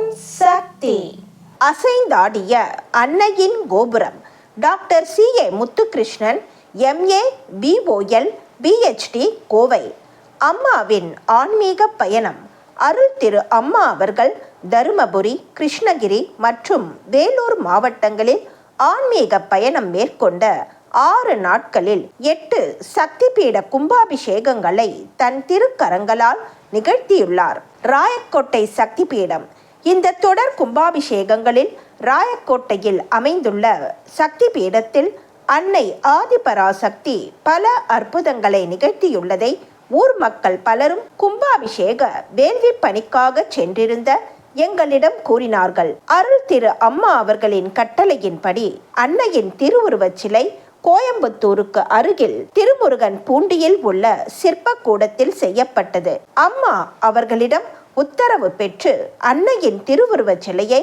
ஓம் சக்தி. அசைந்தாடிய அன்னையின் கோபுரம். Doctor C. A. Muthukrishnan MA BOL PhD Kovai. அம்மாவின் ஆன்மீக பயணம். அருள் திரு அம்மா அவர்கள் தருமபுரி கிருஷ்ணகிரி மற்றும் வேலூர் மாவட்டங்களில் ஆன்மீக பயணம் மேற்கொண்ட ஆறு நாட்களில் எட்டு சக்தி பீட கும்பாபிஷேகங்களை தன் திருக்கரங்களால் நிகழ்த்தியுள்ளார். ராயக்கோட்டை சக்தி பீடம் இந்த தொடர் கும்பாபிஷேகங்களில் ராயக்கோட்டையில் அமைந்துள்ள சக்தி பீடத்தில் அன்னை ஆதிபராசக்தி பல அற்புதங்களை நிகழ்த்தியுள்ளதை ஊர் மக்கள் பலரும் கும்பாபிஷேக வேள்வி பணிக்காக சென்றிருந்த எங்களிடம் கூறினார்கள். அருள் திரு அம்மா அவர்களின் கட்டளையின்படி அன்னையின் திருவுருவச் சிலை கோயம்புத்தூருக்கு அருகில் திருமுருகன் பூண்டியில் உள்ள சிற்பக்கூடத்தில் செய்யப்பட்டது. அம்மா அவர்களிடம் உத்தரவு பெற்று அன்னையின் திருவுருவச் சிலையை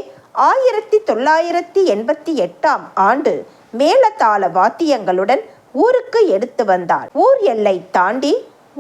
ஆயிரத்தி தொள்ளாயிரத்தி எண்பத்தி எட்டாம் ஆண்டு மேலதாள வாத்தியங்களுடன் ஊருக்கு எடுத்து வந்தார். ஊர் எல்லை தாண்டி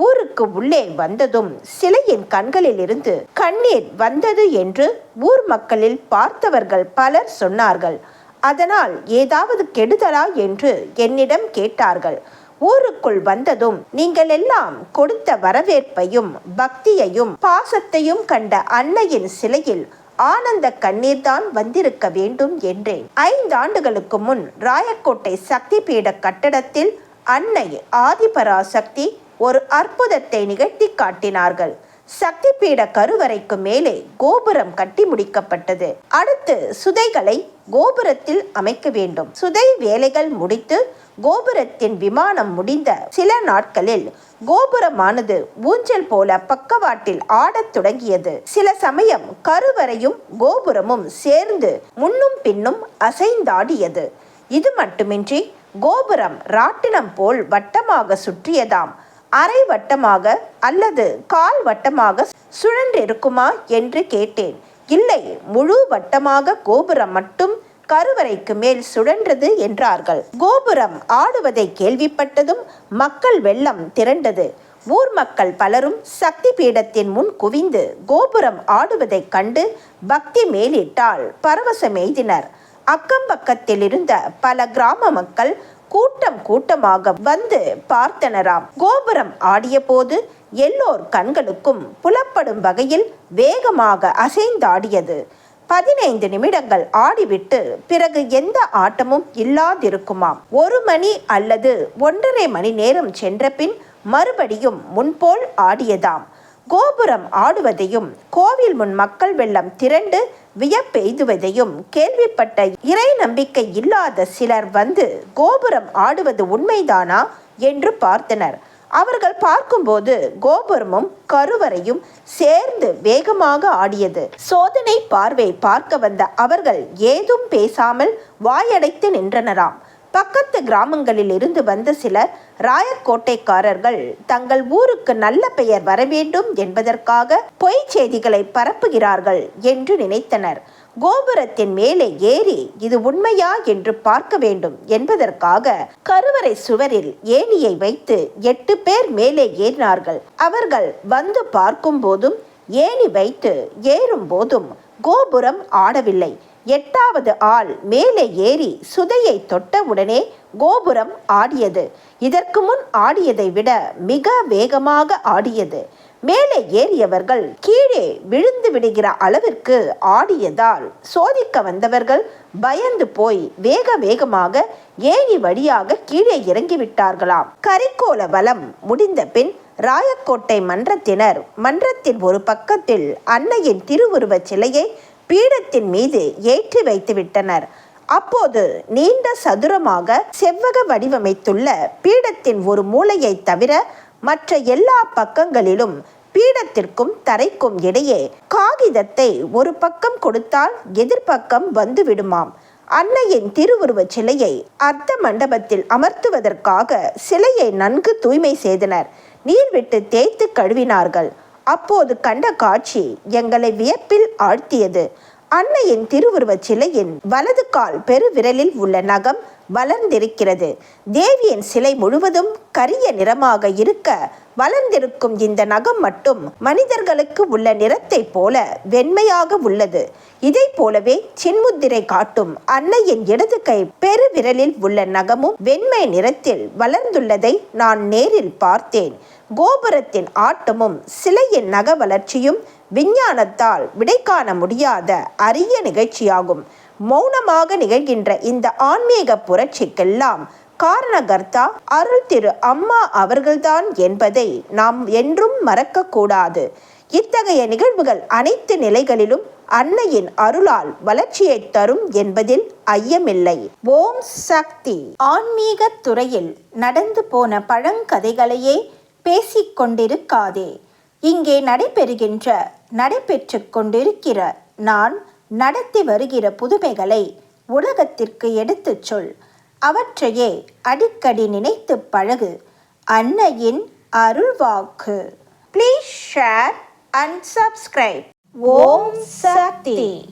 ஊருக்கு உள்ளே வந்ததும் சிலையின் கண்களில் இருந்து கண்ணீர் வந்தது என்று ஊர் மக்களில் பார்த்தவர்கள் பலர் சொன்னார்கள். அதனால் ஏதாவது கெடுதலா என்று என்னிடம் கேட்டார்கள். ஊருக்குள் வந்ததும் நீங்கள் எல்லாம் கொடுத்த வரவேற்பையும் பக்தியையும் பாசத்தையும் கண்ட அன்னையின் சிலையில் ஆனந்த கண்ணீர் தான் வந்திருக்க வேண்டும் என்றேன். ஐந்தாண்டுகளுக்கு முன் ராயக்கோட்டை சக்தி பீட கட்டடத்தில் அன்னை ஆதிபராசக்தி ஒரு அற்புதத்தை நிகழ்த்தி காட்டினார்கள். சக்தி பீட கருவறைக்கு மேலே கோபுரம் கட்டி முடிக்கப்பட்டது. அடுத்து சுதைகளை கோபுரத்தில் அமைக்க வேண்டும். சுதை வேலைகள் முடித்து கோபுரத்தின் விமானம் முடிந்த சில நாட்களில் கோபுரமானது ஊஞ்சல் போல பக்கவாட்டில் ஆடத் தொடங்கியது. சில சமயம் கருவறையும் கோபுரமும் சேர்ந்து முன்னும் பின்னும் அசைந்தாடியது. இது மட்டுமின்றி கோபுரம் ராட்டினம் போல் வட்டமாக சுற்றியதாம். அரை வட்டமாக அல்லது கால் வட்டமாக சுழன்றிருக்குமா என்று கேட்டேன். இல்லை முழு வட்டமாக கோபுரம் மட்டும் கருவறைக்கு மேல் சுழன்றது என்றார்கள். கோபுரம் ஆடுவதை கேள்விப்பட்டதும் மக்கள் வெள்ளம் திரண்டது. ஊர் மக்கள் பலரும் சக்தி பீடத்தின் முன் குவிந்து கோபுரம் ஆடுவதைக் கண்டு பக்தி மேலிட்டால் பரவசமெய்தினர் எய்தினர். அக்கம் இருந்த பல கிராம மக்கள் கூட்டம் கூட்டமாக வந்து பார்த்தனராம். கோபுரம் ஆடிய போது எல்லோர் கண்களுக்கும் புலப்படும் வகையில் வேகமாக அசைந்தாடியது. பதினைந்து நிமிடங்கள் ஆடிவிட்டு பிறகு எந்த ஆட்டமும் இல்லாதிருக்குமாம். ஒரு மணி அல்லது ஒன்றரை மணி நேரம் சென்ற பின் மறுபடியும் முன்போல் ஆடியதாம். கோபுரம் ஆடுவதையும் கோவில் முன் மக்கள் வெள்ளம் திரண்டு வியப்பெய்துவதையும் கேள்விப்பட்ட இறை நம்பிக்கை இல்லாத சிலர் வந்து கோபுரம் ஆடுவது உண்மைதானா என்று பார்த்தனர். அவர்கள் பார்க்கும்போது கோபுரமும் கருவறையும் சேர்ந்து வேகமாக ஆடியது. சோதனை பார்வை பார்க்க வந்த அவர்கள் ஏதும் பேசாமல் வாயடைத்து நின்றனராம். பக்கத்து கிராமங்களில் இருந்து வந்த சிலர் ராயக்கோட்டைக்காரர்கள் தங்கள் ஊருக்கு நல்ல பெயர் வரவேண்டும் என்பதற்காக பொய் செய்திகளை பரப்புகிறார்கள் என்று நினைத்தனர். கோபுரத்தின் மேலே ஏறி இது உண்மையா என்று பார்க்க வேண்டும் என்பதற்காக கருவறை சுவரில் ஏணியை வைத்து எட்டு பேர் மேலே ஏறினார்கள். அவர்கள் வந்து பார்க்கும் போதும் ஏணி வைத்து ஏறும் போதும் கோபுரம் ஆடவில்லை. எட்டாவது ஆள் மேலே ஏறி சுதையை தொட்டவுடனே கோபுரம் ஆடியது. இதற்கு முன் ஆடியதை விட மிக வேகமாக ஆடியது. மேலே ஏறியவர்கள் கீழே விழுந்து விடுகிற அளவிற்கு ஆடியதால் சோதிக்க வந்தவர்கள் பயந்து போய் வேக வேகமாக ஏணி வழியாக கீழே இறங்கிவிட்டார்களாம். கரிக்கோல வலம் முடிந்த பின் ராயக்கோட்டை மன்றத்தினர் மன்றத்தின் ஒரு பக்கத்தில் அன்னையின் திருவுருவச் சிலையை பீடத்தின் மீது ஏற்றி வைத்து விட்டனர் அப்போது நீண்ட சதுரமாக செவ்வக வடிவமைத்துள்ள பீடத்தின் ஒரு மூலையை தவிர மற்ற எல்லா பக்கங்களிலும் பீடத்திற்கும் தரைக்கும் இடையே காகிதத்தை ஒரு பக்கம் கொடுத்தால் எதிர்ப்பக்கம் வந்து விடுமாம் அன்னையின் திருவுருவச் சிலையை அர்த்த மண்டபத்தில் அமர்த்துவதற்காக சிலையை நன்கு தூய்மை செய்தனர். நீர் விட்டு தேய்த்து கழுவினார்கள். அப்போது கண்ட காட்சி எங்களை வியப்பில் ஆழ்த்தியது. அன்னையின் திருவுருவச் சிலையின் வலது கால் பெருவிரலில் உள்ள நகம் வளர்ந்திருக்கிறது. தேவியின் சிலை முழுவதும் கரிய நிறமாக இருக்க வளர்ந்திருக்கும் இந்த நகம் மட்டும் மனிதர்களுக்கு உள்ள நிறத்தை போல வெண்மையாக உள்ளது. இதை போலவே சின்முத்திரை காட்டும் அன்னையின் இடது கை பெருவிரலில் உள்ள நகமும் வெண்மை நிறத்தில் வளர்ந்துள்ளதை நான் நேரில் பார்த்தேன். கோபுரத்தின் ஆட்டமும் சிலையின் நக வளர்ச்சியும் விஞ்ஞானத்தால் விடை காண முடியாத அரிய நிகழ்ச்சியாகும். மௌனமாக நிகழ்கின்ற இந்த ஆன்மீக புரட்சிக்கெல்லாம் காரணகர்த்தா அருள் திரு அம்மா அவர்கள்தான் என்பதை நாம் என்றும் மறக்கக்கூடாது. இத்தகைய நிகழ்வுகள் அனைத்து நிலைகளிலும் அன்னையின் அருளால் வளர்ச்சியை தரும் என்பதில் ஐயமில்லை. ஓம் சக்தி. ஆன்மீக துறையில் நடந்து போன பழங்கதைகளையே பேசிக் கொண்டிருக்காதே. இங்கே நடைபெறுகின்ற நடைபெற்று கொண்டிருக்கிற நான் நடத்தி வருகிற புதுமைகளை உலகத்திற்கு எடுத்துச் சொல். அவற்றையே அடிக்கடி நினைத்து பழகு. அன்னையின் அருள்வாக்கு. Please share and subscribe Om Shakti.